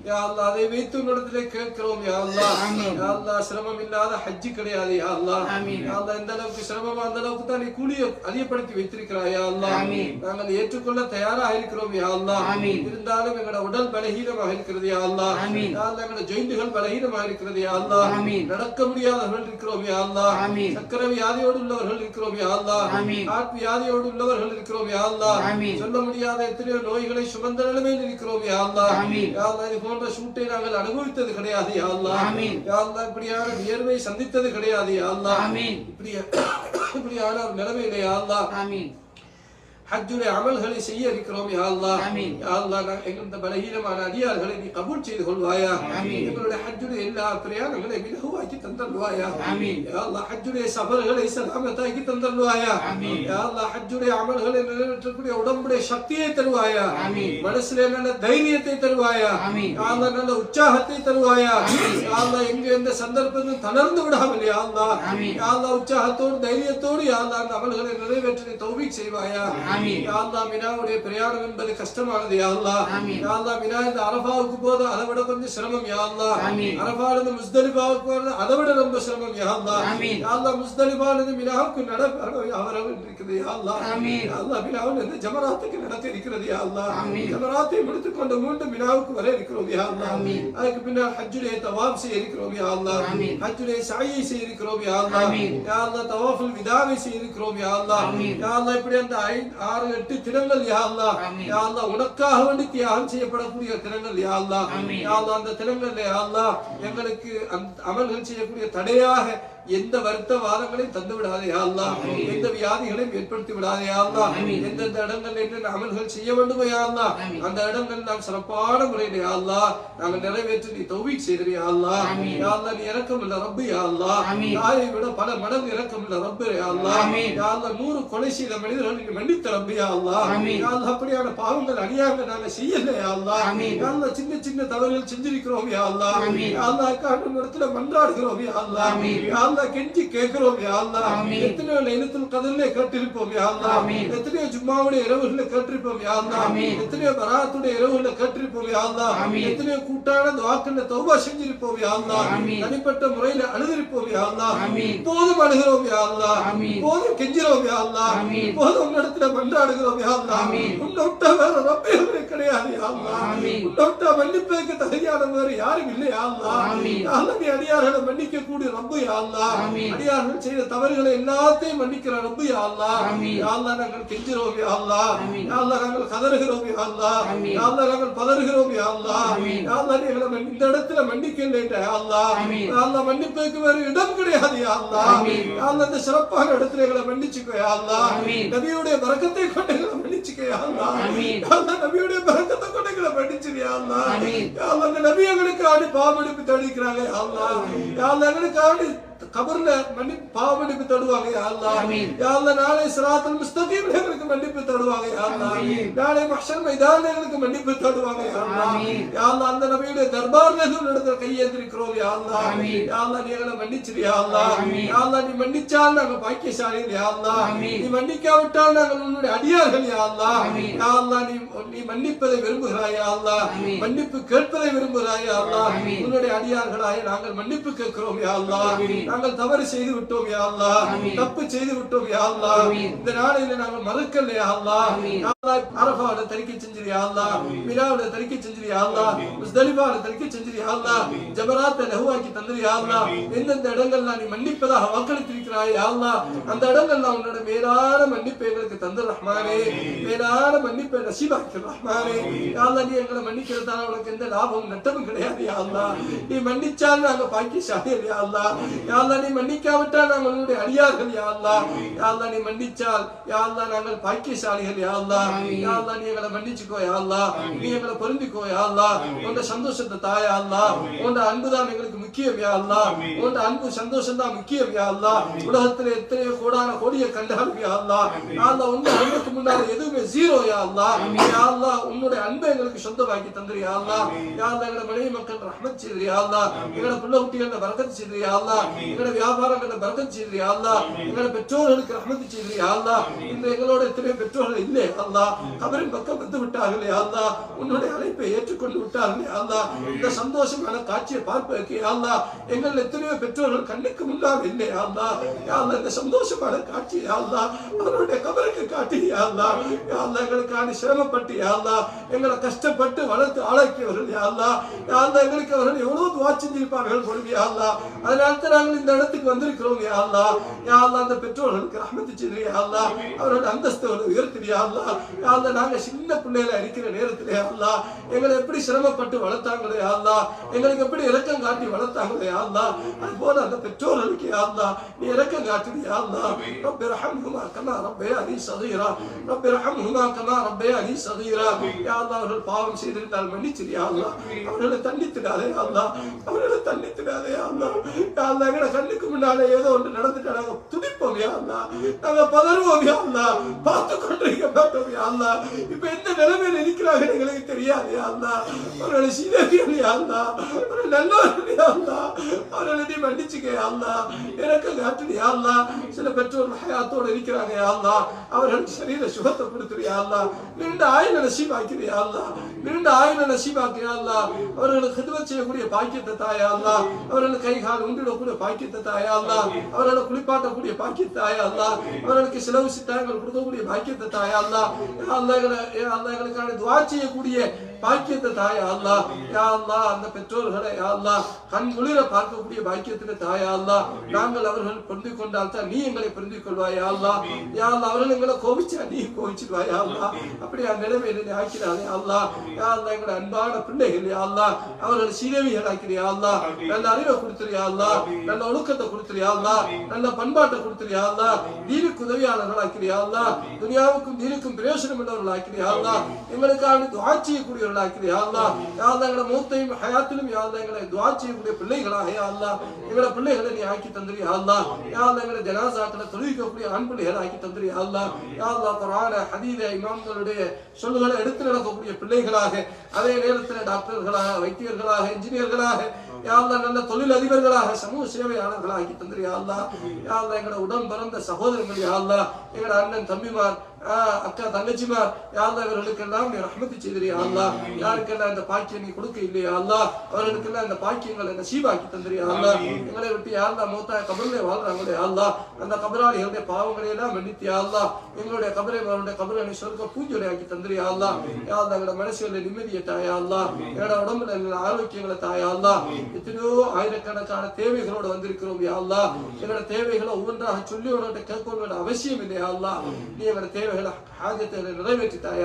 யா அல்லாஹ் அதை வைத்து உன்னிடத்திலே கேட்கிறோம் யா அல்லாஹ். யா அல்லாஹ் சிரமம் இல்லாத ஹஜ்ஜு கிடையாது யா அல்லாஹ். யா அல்லாஹ் எந்த அளவுக்கு சிரமமா அந்த அளவுக்கு தான் நீ கூலியை அதிகப்படுத்தி வைத்திருக்கிறாய் யா அல்லாஹ். நாங்கள் ஏற்றுக்கொள்ள தயாராக இருக்கிறோம் யா அல்லாஹ். இருந்தாலும் எங்களோட உடல் பலகீனமாக இருக்கிறது யா அல்லாஹ். யா அல்லாஹ் எங்களோட ஜொயிண்டுகள் பலகீனமாக இருக்கிறது யா அல்லாஹ். நடக்க முடியாதவர்கள் இருக்கிறோம் யா அல்லாஹ். சக்கர வியாதியோடு உள்ளவர்கள் இருக்கிறோம் யா அல்லாஹ். ஹார்ட் வியாதியோடு உள்ளவர்கள் இருக்கிறோம் யா அல்லாஹ். சொல்ல முடியாத எத்தனையோ நோய்களை சுமந்த நிலைமையில் இருக்கிறோம் யா அல்லாஹ் ஆமீன். யா அல்லாஹ் இது போன்ற சூட்டை நாங்கள் அனுபவித்தது கிடையாது யா அல்லாஹ் ஆமீன். யா அல்லாஹ் இப்படியான வியர்வை சந்தித்தது கிடையாது யா அல்லாஹ் ஆமீன். இப்படியா இப்படியான நிலைமையிலே யா அல்லாஹ் ஆமீன் ஹஜ்ஜுடைய அமல்களை செய்ய இருக்கிறோம் யா அல்லாஹ். யா அல்லாஹ் எங்கள் பலகீனமான அடியார்களை நீ கபூல் செய்து கொள்வாயா. எங்களுடைய ஹஜ்ஜுடைய எல்லா பிரயாணங்களை மிகவும் தந்தல்வாயா. யா அல்லாஹ் ஹஜ்ஜுடைய சபர்களை சலாமத்தாக்கி தந்தல்வாயா. யா அல்லாஹ் ஹஜ்ஜுடைய அமல்களை நிறைவேற்றக்கூடிய உடம்புடைய சக்தியை தருவாயா. மனசுல நல்ல தைரியத்தை தருவாயா. யா அல்லாஹ் நல்ல உற்சாகத்தை தருவாயா. யா அல்லாஹ் எங்க எந்த சந்தர்ப்பத்திலும் தளர்ந்து விடாமல் யா அல்லாஹ். யா அல்லாஹ் உற்சாகத்தோடு தைரியத்தோடு யா அல்லாஹ் அமல்களை நிறைவேற்றி தௌபீக் செய்வாயா ஆமீன். ஆமீன். யா அல்லாஹ் மினாவுடைய பிரயாணம் என்பது கஷ்டமானது யா அல்லாஹ் ஆமீன். யா அல்லாஹ் மினா இந்த அரஃபாவுக்கு போது அதை விட கொஞ்சம் சிரமம் யா அல்லாஹ் ஆமீன். அரஃபால இருந்து முஸ்தலிஃபாவுக்கு போறது அதை விட ரொம்ப சிரமம் யா அல்லாஹ் ஆமீன். யா அல்லாஹ் முஸ்தலிஃபால இருந்து மினாவுக்கு நடப்ப அவரவு இருக்குது யா அல்லாஹ் ஆமீன். யா அல்லாஹ் மினாவில் இருந்து ஜமராத்துக்கு நடக்க இருக்கிறது யா அல்லாஹ் ஆமீன். ஜமராத்தை முடித்துக் கொண்டு மீண்டும் மினாவுக்கு வர இருக்கிறோம். அதுக்கு பின்னால் ஹஜ்ஜுடைய தவாப் செய்ய இருக்கிறோம் யா அல்லாஹ் ஆமீன். ஹஜ்ஜுடைய சாயை செய்ய இருக்கிறோம் யா அல்லாஹ் ஆமீன். யா அல்லாஹ் தவாஃபுல் விதாவை செய்ய இருக்கிறோம் இப்படி அந்த ஆறு எட்டு தினங்கள் யா அல்லாஹ் ஆமீன். யா அல்லாஹ் உனக்காக வேண்டி தியாகம் செய்யப்படக்கூடிய தினங்கள் யா அல்லாஹ் ஆமீன். யா அல்லாஹ் அந்த தினங்கள்ல யா அல்லாஹ் எங்களுக்கு அமல்கள் செய்யக்கூடிய தடையாக எந்த வருத்த வாதங்களையும் தந்து விடாதே யா அல்லாஹ் எந்த வியாதிகளையும் ஏற்படுத்தி விடாதே. எந்தெந்த இடங்கள்ல என்னென்ன அமல்கள் செய்ய வேண்டுமோ ஆமீன். அந்த இடங்கள் நாம் சிறப்பான முறையில் யா அல்லாஹ் நாங்கள் நிறைவேற்றி நீ தௌபீக் செய்கிறீ யா அல்லாஹ் ஆமீன். யா அல்லாஹ் நீ இரக்கம் இல்ல ரப்பு ஆமீன். தாயை விட பல மடங்கு இரக்கம் இல்ல ரப்பு அல்லாஹ் நூறு கொலை செய்த மனிதர்கள் நீ மன்னித்த ரப்பு அல்லாஹ் அப்படியான பாவங்கள் அநியாயங்கள் நாங்க செய்யல அல்லாஹ் சின்ன சின்ன தவறுகள் செஞ்சிருக்கிறோம். யா அல்லாஹ் காட்டும் இடத்துல மன்றாடுகிறோம் யா அல்லாஹ் கெஞ்சி கேட்கிறோம் யா அல்லாஹ் ஆமீன். எத்தனையோ லைலத்துல் கதர்ல கேட்டிருப்போம் யா அல்லாஹ் ஆமீன். எத்தனையோ ஜும்மாவுடைய இரவுகளை கேட்டிருப்போம் யா அல்லாஹ் ஆமீன். எத்தனையோ பராத்துடைய இரவுகளை கேட்டிருப்போம் யா அல்லாஹ் ஆமீன். எத்தனையோ கூட்டான துவாக்கல்ல தௌபா செஞ்சிருப்போம் யா அல்லாஹ் ஆமீன். தனிப்பட்ட முறையில அழுதிருப்போம் யா அல்லாஹ் ஆமீன். இப்போதும் அழுகிறோம் யா அல்லாஹ் ஆமீன். இப்போதும் கெஞ்சிரோம் யா அல்லாஹ் ஆமீன். இப்போதும் உன்னிடத்துல மன்றாடுகிறோம் யா அல்லாஹ் ஆமீன். உன்னை விட்டா வேற ரப்பே கிடையாது யா அல்லாஹ் ஆமீன். உன்னை விட்டா மன்னிப்பதற்கு தகுதியான வேறு யாரும் இல்லை யா அல்லாஹ் ஆமீன். யா அல்லாஹ் நீ அடியார்களை மன்னிக்க கூடிய ரப்பு யா அடியார்கள் செய்த தவறுகளை எல்லாத்தையும் மன்னிக்கிற ரப்பு யா ஆமீன். யா அல்லாஹ் நாங்கள் யா. யா கதறுகிறோம் யா ஆமீன். யா நாங்கள் பதறுகிறோம் எங்களை மன்னி- இந்த இடத்துல மன்னிக்க இல்லை யா ஆமீன். யா அல்லாஹ் மன்னிப்பதற்கு வேறு இடம் கிடையாது யா ஆமீன். யா இந்த சிறப்பான இடத்துல எங்களை மன்னிச்சுக்கோ யா. நபியுடைய பரக்கத்தை கொண்டு எங்களை மன்னிச்சுக்கோ யா. யா நபியுடைய பரக்கத்தை கொண்டு எங்களை மன்னிச்சிரு யா ஆமீன். யா அல்லாஹ் இந்த நபி எங்களுக்கு ஆடி பாவமன்னிப்பு தடிக்கிறாங்க யா அல்லாஹ் யா அல்லாஹ் எங்களுக்கு ஆடி கபர்ல மன்னி பாவமன்னிப்பு தடுவாங்க யா அல்லாஹ் ஆமீன். யா அல்லாஹ் நாளை சிராத்துல் முஸ்தகீம்ல எங்களுக்கு மன்னிப்பு தடுவாங்க யா அல்லாஹ் ஆமீன். நாளை மஹ்ஷர் மைதான்ல எங்களுக்கு மன்னிப்பு தடுவாங்க யா அல்லாஹ் ஆமீன். யா அல்லாஹ் அந்த நபியுடைய தர்பார்ல இருந்து இடத்துல கையேந்திருக்கிறோம் யா அல்லாஹ் ஆமீன். யா அல்லாஹ் நீ எங்களை மன்னிச்சிரு யா அல்லாஹ் ஆமீன். யா அல்லாஹ் நீ மன்னிச்சால் நாங்க பாக்கியசாலிகள் யா அல்லாஹ் ஆமீன். நீ மன்னிக்காவிட்டால் நாங்கள் உன்னுடைய அடியார்கள் யா அல்லாஹ் ஆமீன். யா அல்லாஹ் நீ நீ மன்னிப்பதை விரும்புகிறாய் யா அல்லாஹ் ஆமீன். மன்னிப்பு கேட்பதை விரும்புகிறாய் யா அல்லாஹ் ஆமீன். உன்னுடைய அடியார்களாய் நாங்கள் மன்னிப்பு கேட்கிறோம் யா அல்லாஹ் ஆமீன். நாங்கள் தவறு செய்து விட்டோம் யா அல்லாஹ். ஆமீன். தப்பு செய்து விட்டோம் யா அல்லாஹ். ஆமீன். இந்த நாளையில நாங்கள் மறுக்கல யா அல்லாஹ். ஆமீன். யா அல்லாஹ் அரஃபாவுல தரிக்க செஞ்சிரு யா அல்லாஹ். மினாவுல தரிக்க செஞ்சிரு யா அல்லாஹ். முஸ்தலிஃபாவுல தரிக்க செஞ்சிரு யா அல்லாஹ். ஜபராத்தை லஹுவாக்கி தந்திரு யா அல்லாஹ். எந்தெந்த இடங்கள்ல நீ மன்னிப்பதாக வாக்களித்திருக்கிறாய் யா அல்லாஹ்? அந்த இடங்கள்ல உன்னோட மேலான மன்னிப்பை எங்களுக்கு தந்து ரஹ்மானே. மேலான மன்னிப்பை நசீபாக்கி ரஹ்மானே. யா அல்லாஹ் நீ எங்களை மன்னிக்கிறதால உனக்கு எந்த லாபமும் நட்டமும் கிடையாது யா அல்லாஹ். நீ மன்னிச்சால் நாங்க பாக்கியசாலிகள் யா அல்லாஹ். யா அல்லாஹ் நீ மன்னிக்காவிட்டால் நாங்கள் உன்னுடைய அடியார்கள் யா அல்லாஹ். யா அல்லாஹ் நீ மன்னிச்சால் யா அல்லாஹ் நாங்கள் பாக்கியசாலிகள் யா அல்லாஹ். யா அல்லாஹ் நீ எங்களை மன்னிச்சுக்கோ யா அல்லாஹ் நீ எங்களை பொருந்திக்கோ யா அல்லாஹ் உன்ட சந்தோஷத்தை தாயா அல்லாஹ் உன்ட அன்பு தான் எங்களுக்கு முக்கியம் யா அல்லாஹ் உன்ட அன்பு சந்தோஷம் தான் முக்கியம் யா அல்லாஹ் உலகத்துல எத்தனையோ கோடான கோடிய கண்டாலும் யா அல்லாஹ் யா அல்லாஹ் உன்ன அன்புக்கு முன்னால எதுவுமே ஜீரோ யா அல்லாஹ் யா அல்லாஹ் உன்னுடைய அன்பை எங்களுக்கு சொந்தமாக்கி தந்துரு யா அல்லாஹ் யா அல்லாஹ் எங்களை மனைவி மக்கள் ரஹ்மத் செய்து யா அல்லாஹ் எங்களை பிள்ளை குட்டிகளை பரக்கத் செய்து யா அல்லாஹ் எங்களை வியாபாரங்களை பரக்கத் செய்து யா அல்லாஹ் எங்களை பெற்றோர்களுக்கு யா இந்த எங்களோட பெற்றோர்கள் இல்லை அல்லா கபரின் பக்கம் வந்து விட்டார்கள் அல்லா உன்னுடைய அழைப்பை ஏற்றுக்கொண்டு விட்டார்களே அல்லா இந்த சந்தோஷமான காட்சியை பார்ப்பதற்கு அல்லா எங்கள் எத்தனையோ பெற்றோர்கள் கண்ணுக்கு முன்னால் இல்லை அல்லா அல்லாஹ் இந்த சந்தோஷமான காட்சி யா அவருடைய கபருக்கு காட்டி யா அல்லாஹ் யா அல்லாஹ் சிரமப்பட்டு யா எங்களை கஷ்டப்பட்டு வளர்த்து ஆளாக்கியவர்கள் யா அல்லாஹ் எங்களுக்கு அவர்கள் எவ்வளவு துவா செஞ்சிருப்பார்கள் பொழுது யா அதனால தான் நாங்கள் இந்த இடத்துக்கு வந்திருக்கிறோம் யா அல்லாஹ் அந்த பெற்றோர்களுக்கு ரஹ்மத்து செய்து யா அவருடைய அந்தஸ்து அந்தஸ்தோட உயர்த்தி அந்த நாங்க சின்ன பிள்ளையில இருக்கிற நேரத்துல அல்லா எங்களை எப்படி சிரமப்பட்டு வளர்த்தாங்களே யா எங்களுக்கு எப்படி இலக்கம் காட்டி வளர்த்தாங்களே யா அது போல அந்த பெற்றோர்களுக்கு யா நீ இலக்கம் காட்டுது யா அல்லாஹ். ரப்பி ரஹம்ஹுமா கமா ரப்பயானி சகீரா. ரப்பி ரஹம்ஹுமா கமா ரப்பயானி சகீரா. யா அவர்கள் பாவம் செய்திருந்தால் மன்னிச்சிரு யா அல்லாஹ். அவர்களை தண்டித்திடாதே யா அவர்களை தண்டித்திடாதே யா அல்லாஹ் யா எங்களை கண்ணுக்கு முன்னாலே ஏதோ ஒன்று நடந்துட்டா நாங்க துடிப்போம் யா அல்லாஹ். நாங்க பதறுவோம் யா அல்லாஹ். பார்த்து கொண்டிருக்க மாட்டோம் யா அல்லா இப்ப எந்த நிலைமையில இருக்கிறாங்க எங்களுக்கு தெரியாது அல்லா அவர்களை சீதவியல் அல்லா ஒரு நல்லவர்கள் அல்லா அவர்களை நீ மன்னிச்சுக்க அல்லா எனக்கு காட்டு அல்லா சில பெற்றோர் ஹயாத்தோடு இருக்கிறாங்க அல்லா அவர்கள் அவர்களுக்கு சரீர சுகத்தை கொடுத்துறியா அல்லா நீண்ட ஆயுள் நசீபாக்கிறியா யா அல்லாஹ் நீண்ட ஆயுள் நசீபாக்கு யா அவர்களுக்கு ஹிதமத் செய்யக்கூடிய பாக்கியத்தை தாயா அல்லா அவர்களுக்கு கை கால் உண்டிடக்கூடிய பாக்கியத்தை தாயா அல்லா அவர்களை குளிப்பாட்டக்கூடிய பாக்கியத்தை தாயா அல்லாஹ் அவர்களுக்கு செலவு சித்தாயங்கள் கொடுக்கக்கூடிய பாக்கியத்தை தாயா அல்லா யா அல்லாஹ் துவா செய்யக்கூடிய பாக்கியத்தை தாய் அல்லாஹ் யா அல்லா அந்த பெற்றோர்களை யா அல்லாஹ் கண் குளிர பார்க்கக்கூடிய பாக்கியத்துக்கு தாய் அல்லாஹ் நாங்கள் அவர்கள் புரிந்து கொண்டால் தான் நீ எங்களை புரிந்து கொள்வாய் யா யா அல்லா அவர்கள் எங்களை கோபிச்சா நீ கோபிச்சிடுவாய் யா அப்படி அந்த நிலைமையில நீ ஆக்கிறாரே அல்லாஹ் யா அல்லா எங்களை அன்பான பிள்ளைகள் யா அல்லா அவர்கள் சீரவிகள் ஆக்கிறியா அல்லாஹ் நல்ல அறிவை கொடுத்துறியா அல்லாஹ் நல்ல ஒழுக்கத்தை கொடுத்துறியா அல்லாஹ் நல்ல பண்பாட்டை கொடுத்துறியா அல்லாஹ் நீருக்கு உதவியாளர்கள் ஆக்கிறியா அல்லாஹ் துனியாவுக்கும் நீருக்கும் பிரயோசனம் உள்ளவர்கள் ஆக்கிறியா அல்லாஹ் எங்களுக்காக துவா கூடிய ஆக்கிறியா அல்லாஹ் யா எங்களை மூத்தையும் ஹயாத்திலும் யா எங்களை துவா செய்யக்கூடிய பிள்ளைகளாக யா எங்களை பிள்ளைகளை நீ ஆக்கி தந்திரியா அல்லாஹ் யா எங்களை ஜனாசாக்களை தொழுவிக்கக்கூடிய ஆண் பிள்ளைகளை ஆக்கி தந்திரியா அல்லாஹ் யா அல்லாஹ் ஹதீத இமாம்களுடைய சொல்லுகளை எடுத்து நடக்கக்கூடிய பிள்ளைகளாக அதே நேரத்தில் டாக்டர்களாக வைத்தியர்களாக இன்ஜினியர்களாக நல்ல தொழில் அதிபர்களாக சமூக சேவையாளர்களாக ஆக்கி எங்களோட பிறந்த எங்களோட அண்ணன் தம்பிமார் அக்கா தங்கச்சிமார் யா அல்லாஹ் இவர்களுக்கெல்லாம் நீ ரஹ்மத்து செய்திரு யா அல்லாஹ் யாருக்கெல்லாம் இந்த பாக்கியம் நீ கொடுக்க இல்லையா அல்லாஹ் அவர்களுக்கெல்லாம் இந்த பாக்கியங்களை நசீபாக்கி தந்திரு யா அல்லாஹ் எங்களை விட்டு யா அல்லாஹ் மூத்தா கபரிலே வாழ்றாங்களே யா அல்லாஹ் அந்த கபராளிகளுடைய பாவங்களை எல்லாம் மன்னித்து யா அல்லாஹ் எங்களுடைய கபரை அவருடைய கபரை நீ சொர்க்க பூஜை ஆக்கி தந்திரு யா அல்லாஹ் யா அல்லாஹ் எங்களோட மனசுல நிம்மதியை தாயா அல்லாஹ் எங்களோட உடம்புல ஆரோக்கியங்களை தாயா அல்லாஹ் எத்தனையோ ஆயிரக்கணக்கான தேவைகளோட வந்திருக்கிறோம் யா அல்லாஹ் எங்களோட தேவைகளை ஒவ்வொன்றாக சொல்லி உனக்கிட்ட கேட்கணும் அவசியம் இல்லையா அல்லாஹ் நீ எங்களோட தேவைகளை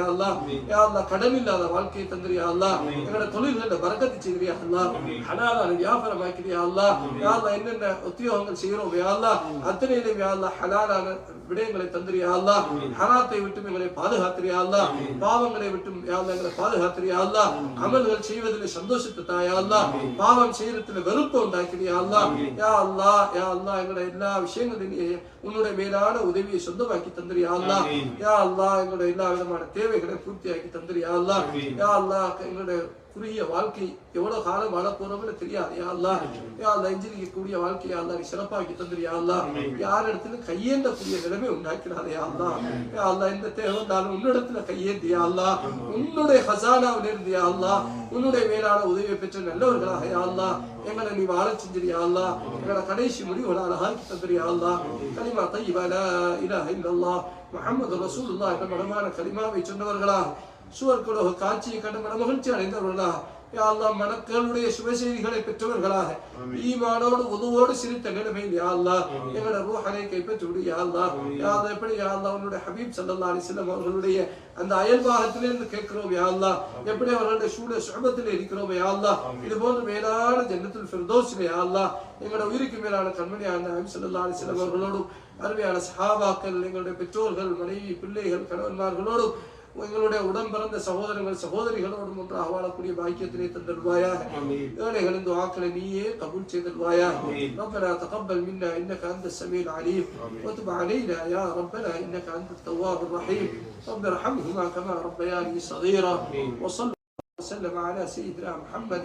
அல்லாஹ் யா அல்லாஹ் கடன் இல்லாத வாழ்க்கையை தந்திரியா அல்லாஹ் எங்களோட தொழில்களை பறக்கத்து செய்திரியா அல்லாஹ் ஹலாலான வியாபாரம் ஆக்கிறியா அல்லாஹ் யா அல்லாஹ் என்னென்ன உத்தியோகங்கள் செய்கிறோம் யா அல்லாஹ் அத்தனையிலும் யா அல்லாஹ் ஹலாலான விடயங்களை தந்திரியா அல்லாஹ் ஹராத்தை விட்டும் எங்களை பாதுகாத்திரியா அல்லாஹ் பாவங்களை விட்டும் யா அல்லாஹ் எங்களை பாதுகாத்திரியா அல்லாஹ் அமல்கள் செய்வதில் சந்தோஷத்தை தாயா அல்லாஹ் பாவம் செய்யறதுல வெறுப்பு உண்டாக்கிறியா அல்லாஹ் யா அல்லாஹ் யா அல்லாஹ் எங்களோட எல்லா விஷயங்களையும் உன்னுடைய மேலான உதவியை சொந்தமாக்கி தந்திரியா அல்லாஹ் யா அல்லாஹ் எங்களுடைய எல்லா விதமான தேவைகளை பூர்த்தியாக்கி தந்திரியா அல்லாஹ். யா அல்லாஹ் எங்களுடைய குறுகிய வாழ்க்கை எவ்வளவு காலம் வாழ போறோம்னு தெரியாது யா அல்லாஹ். யா அல்லாஹ் எஞ்சிருக்கக்கூடிய வாழ்க்கையை யா அல்லாஹ் நீ சிறப்பாக்கி தந்திரியா அல்லாஹ். யார் இடத்துல கையேந்தக்கூடிய நிலைமை உண்டாக்கினாரே யா அல்லாஹ். யா அல்லாஹ் எந்த தேவை வந்தாலும் உன்னிடத்துல கையேந்தி யா அல்லாஹ். உன்னுடைய ஹசானாவில் இருந்து யா அல்லாஹ். உன்னுடைய மேலான உதவியை பெற்ற நல்லவர்களாக யா அல்லாஹ். எங்களை நீ வாழ செஞ்சிரியா அல்லாஹ். எங்களை கடைசி முடிவுகளை அழகாக்கி தந்திரியா அல்லாஹ். கலிமா தையிபா லா இலாஹ இல்லல்லாஹ். முகமது ரசூல் என்ற மனமான கலிமாவை சொன்னவர்களா? சுவர்க்குலக காட்சியை கண்டு மன மகிழ்ச்சி அடைந்தவர்களா யா அல்லாஹ் மனக்களுடைய சுப செய்திகளை பெற்றவர்களாக ஈமானோடு உதவோடு சிரித்த நிலைமையில் யா அல்லாஹ் எங்களோட ரூஹனை கைப்பற்றி விடு யா அல்லாஹ் யா அல்லாஹ் எப்படி யா அல்லாஹ் உன்னுடைய ஹபீப் ஸல்லல்லாஹு அலைஹி வஸல்லம் அவர்களுடைய அந்த அயல்பாகத்திலிருந்து கேட்கிறோம் யா அல்லாஹ் எப்படி அவர்களுடைய சூழ சுபத்தில் இருக்கிறோம் யா அல்லாஹ் இது போன்ற மேலான ஜன்னத்துல் ஃபிர்தௌஸில் யா அல்லாஹ் எங்களோட உயிருக்கு மேலான கண்மணியான நபி ஸல்லல்லாஹு அலைஹி வஸல்லம் அவர்களோடும் அருமையான சஹாபாக்கள் எங்களுடைய பெற்றோர்கள் மனைவி பிள்ளைகள் கணவன்மார்களோடும் எங்களுடைய உடன் பிறந்த சகோதரங்கள் சகோதரிகளோடும் ஒன்றாக வாழக்கூடிய பாக்கியத்திலே தந்தருவாயாக ஏழைகளின் துஆக்களை நீயே கபூல் செய்தருவாயாக ربنا تقبل منا انك انت السميع العليم وتب علينا يا ربنا انك انت التواب الرحيم رب ارحمهما كما ربياني صغيرا وصلى وسلم على سيدنا محمد